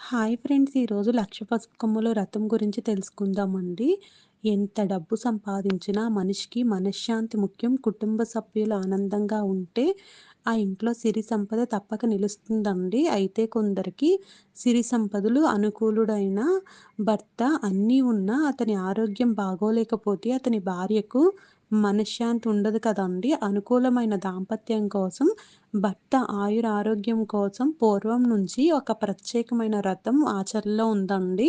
Hi friends ఈరోజు లక్ష పసుపుకొమ్మలో రథం గురించి తెలుసుకుందామండి. ఎంత డబ్బు సంపాదించినా మనిషికి మనశ్శాంతి ముఖ్యం. కుటుంబ సభ్యులు ఆనందంగా ఉంటే ఆ ఇంట్లో సిరి సంపద తప్పక నిలుస్తుందండి. అయితే కొందరికి సిరి సంపదలు అనుకూలుడైన భర్త అన్నీ ఉన్నా అతని ఆరోగ్యం బాగోలేకపోతే అతని భార్యకు మనశ్శాంతి ఉండదు కదండి. అనుకూలమైన దాంపత్యం కోసం భర్త ఆయుర ఆరోగ్యం కోసం పూర్వం నుంచి ఒక ప్రత్యేకమైన రథం ఆచరణలో ఉందండి.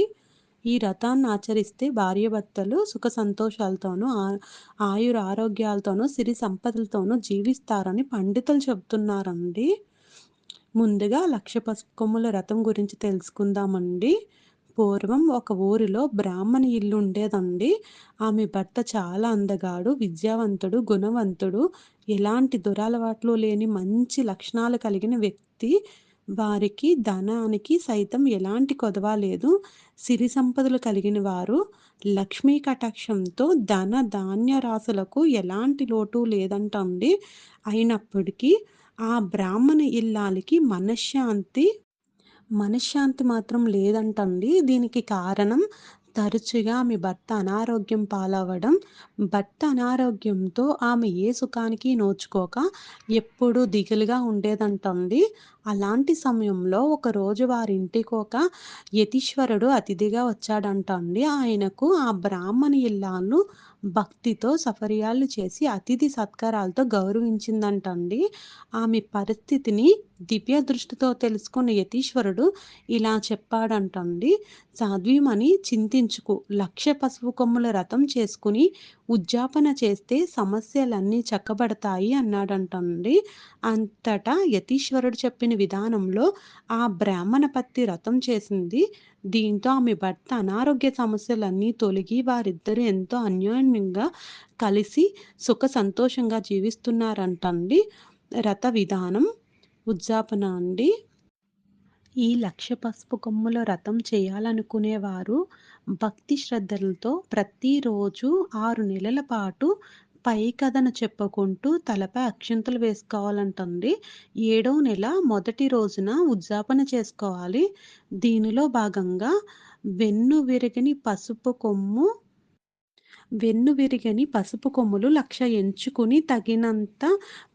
ఈ రథాన్ని ఆచరిస్తే భార్యాభర్తలు సుఖ సంతోషాలతోనూ ఆయుర ఆరోగ్యాలతోనూ సిరి సంపదలతోనూ జీవిస్తారని పండితులు చెబుతున్నారండి. ముందుగా లక్ష పసుపు కొమ్ముల రథం గురించి తెలుసుకుందామండి. పూర్వం ఒక ఊరిలో బ్రాహ్మణి ఇల్లు ఉండేదండి. ఆమె భర్త చాలా అందగాడు విద్యావంతుడు గుణవంతుడు. ఎలాంటి దురలవాట్లు లేని మంచి లక్షణాలు కలిగిన వ్యక్తి. వారికి ధనానికి సైతం ఎలాంటి కొదవ లేదు. సిరి సంపదలు కలిగిన వారు. లక్ష్మీ కటాక్షంతో ధన ధాన్య రాసులకు ఎలాంటి లోటు లేదంటండి. అయినప్పటికీ ఆ బ్రాహ్మణ ఇల్లాలకి మనశ్శాంతి మనశ్శాంతి మాత్రం లేదంటండి. దీనికి కారణం తరచుగా ఆమె భర్త అనారోగ్యం పాలవడం భర్త అనారోగ్యంతో ఆమె ఏ సుఖానికి నోచుకోక ఎప్పుడూ దిగులుగా ఉండేదంటండి. అలాంటి సమయంలో ఒకరోజు వారింటికి ఒక యతీశ్వరుడు అతిథిగా వచ్చాడంట అండి. ఆయనకు ఆ బ్రాహ్మణ ఇల్లాను భక్తితో సఫర్యాలు చేసి అతిథి సత్కారాలతో గౌరవించిందంటండి ఆమె పరిస్థితిని దివ్య దృష్టితో తెలుసుకున్న యతీశ్వరుడు ఇలా చెప్పాడంటండి సాధ్వీమని చింతించుకు లక్ష పసుపు కొమ్ముల రథం చేసుకుని ఉద్యాపన చేస్తే సమస్యలన్నీ చక్కబడతాయి అన్నాడంటండి. అంతటా యతీశ్వరుడు చెప్పిన విధానంలో ఆ బ్రాహ్మణ పత్తి రథం చేసింది. దీంతో ఆమె భర్త అనారోగ్య సమస్యలన్నీ తొలగి వారిద్దరూ ఎంతో అన్యోన్యంగా కలిసి సుఖ సంతోషంగా జీవిస్తున్నారంటండి రథ విధానం. ఉజ్జాపన అండి. ఈ లక్ష పసుపు కొమ్ముల రథం చేయాలనుకునేవారు భక్తి శ్రద్ధలతో ప్రతిరోజు ఆరు నెలల పాటు పై కథను చెప్పుకుంటూ తలపై అక్షంతలు వేసుకోవాలంటుంది. ఏడో నెల మొదటి రోజున ఉద్యాపన చేసుకోవాలి. దీనిలో భాగంగా వెన్ను విరిగిని పసుపు కొమ్ము వెన్ను విరిగని పసుపు కొమ్ములు లక్ష ఎంచుకుని తగినంత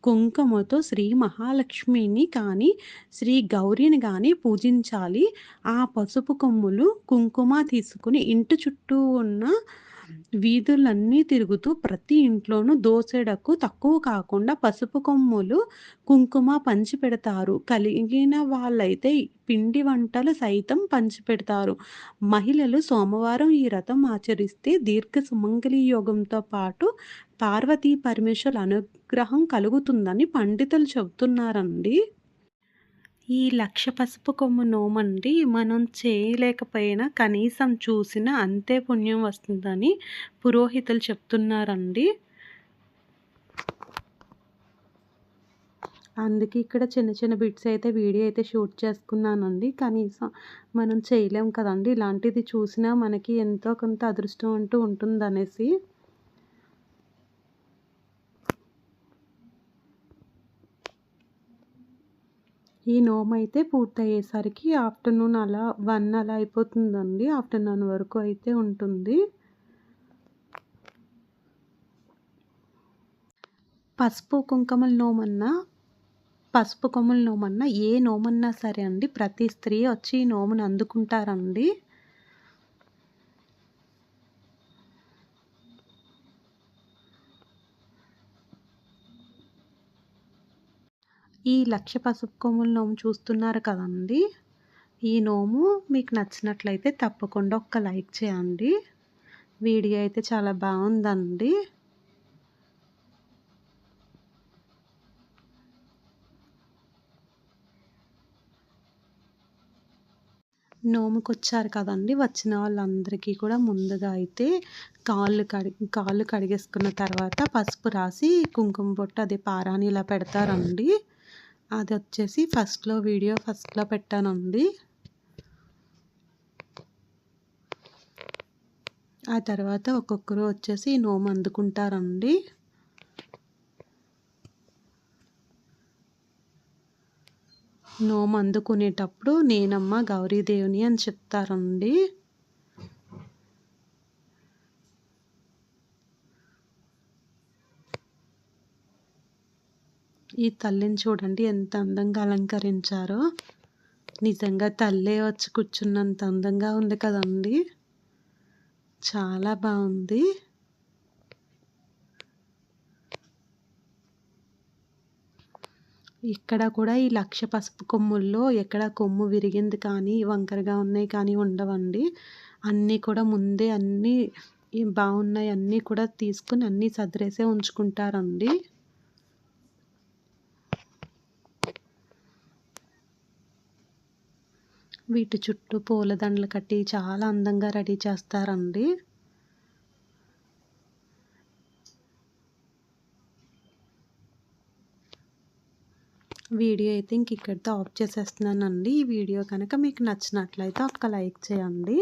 కుంకుమతో శ్రీ మహాలక్ష్మిని కానీ శ్రీ గౌరిని కానీ పూజించాలి. ఆ పసుపు కొమ్ములు కుంకుమ తీసుకుని ఇంటి చుట్టూ ఉన్న వీధులన్నీ తిరుగుతూ ప్రతి ఇంట్లోనూ దోసెడకు తక్కువ కాకుండా పసుపు కొమ్ములు కుంకుమ పంచి పెడతారు కలిగిన వాళ్ళైతే పిండి వంటలు సైతం పంచిపెడతారు. మహిళలు సోమవారం ఈ రథం ఆచరిస్తే దీర్ఘ సుమంగళి యోగంతో పాటు పార్వతీ పరమేశ్వర్ అనుగ్రహం కలుగుతుందని పండితులు చెబుతున్నారండి. ఈ లక్ష పసుపు కొమ్ము నోమండి. మనం చేయలేకపోయినా కనీసం చూసిన అంతే పుణ్యం వస్తుందని పురోహితులు చెప్తున్నారండి. అందుకే ఇక్కడ చిన్న చిన్న బిట్స్ అయితే వీడియో అయితే షూట్ చేసుకున్నానండి. కనీసం మనం చేయలేం కదండి. ఇలాంటిది చూసినా మనకి ఎంతో కొంత అదృష్టం అంటూ ఉంటుందనేసి. ఈ నోమ్ అయితే పూర్తయ్యేసరికి ఆఫ్టర్నూన్ అలా వన్ అలా అయిపోతుందండి. ఆఫ్టర్నూన్ వరకు అయితే ఉంటుంది. పసుపు కుంకుమల నోమన్నా పసుపు కొమ్ముల నోమన్నా ఏ నోమన్నా సరే అండి ప్రతి స్త్రీ వచ్చి ఈ నోమును అందుకుంటారండి. ఈ లక్ష పసుపు కొమ్ముల నోము చూస్తున్నారు కదండి. ఈ నోము మీకు నచ్చినట్లయితే తప్పకుండా ఒక్క లైక్ చేయండి. వీడియో అయితే చాలా బాగుందండి. నోముకొచ్చారు కదండి. వచ్చిన వాళ్ళందరికీ కూడా ముందుగా అయితే కాళ్ళు కడిగి కాళ్ళు కడిగేసుకున్న తర్వాత పసుపు రాసి కుంకుమ బొట్టు అదే పారాని ఇలా పెడతారండి. అది వచ్చేసి ఫస్ట్లో వీడియో ఫస్ట్లో పెట్టానండి. ఆ తర్వాత ఒక్కొక్కరు వచ్చేసి నోము అందుకుంటారండి. నోము అందుకునేటప్పుడు నేనమ్మ గౌరీదేవిని అని చెప్తారండి. ఈ తల్లిని చూడండి ఎంత అందంగా అలంకరించారో. నిజంగా తల్లే వచ్చి కూర్చున్నంత అందంగా ఉంది కదండి. చాలా బాగుంది. ఇక్కడ కూడా ఈ లక్ష పసుపు కొమ్ముల్లో ఎక్కడ కొమ్ము విరిగింది కానీ వంకరగా ఉన్నాయి కానీ ఉండవండి. అన్నీ కూడా ముందే అన్నీ బాగున్నాయి అన్నీ కూడా తీసుకుని అన్నీ సదిరేసే ఉంచుకుంటారండి. వీటి చుట్టూ పూలదండలు కట్టి చాలా అందంగా రెడీ చేస్తారండి. వీడియో అయితే ఇంక ఇక్కడితో ఆఫ్ చేసేస్తున్నానండి. ఈ వీడియో కనుక మీకు నచ్చినట్లయితే ఒక లైక్ చేయండి.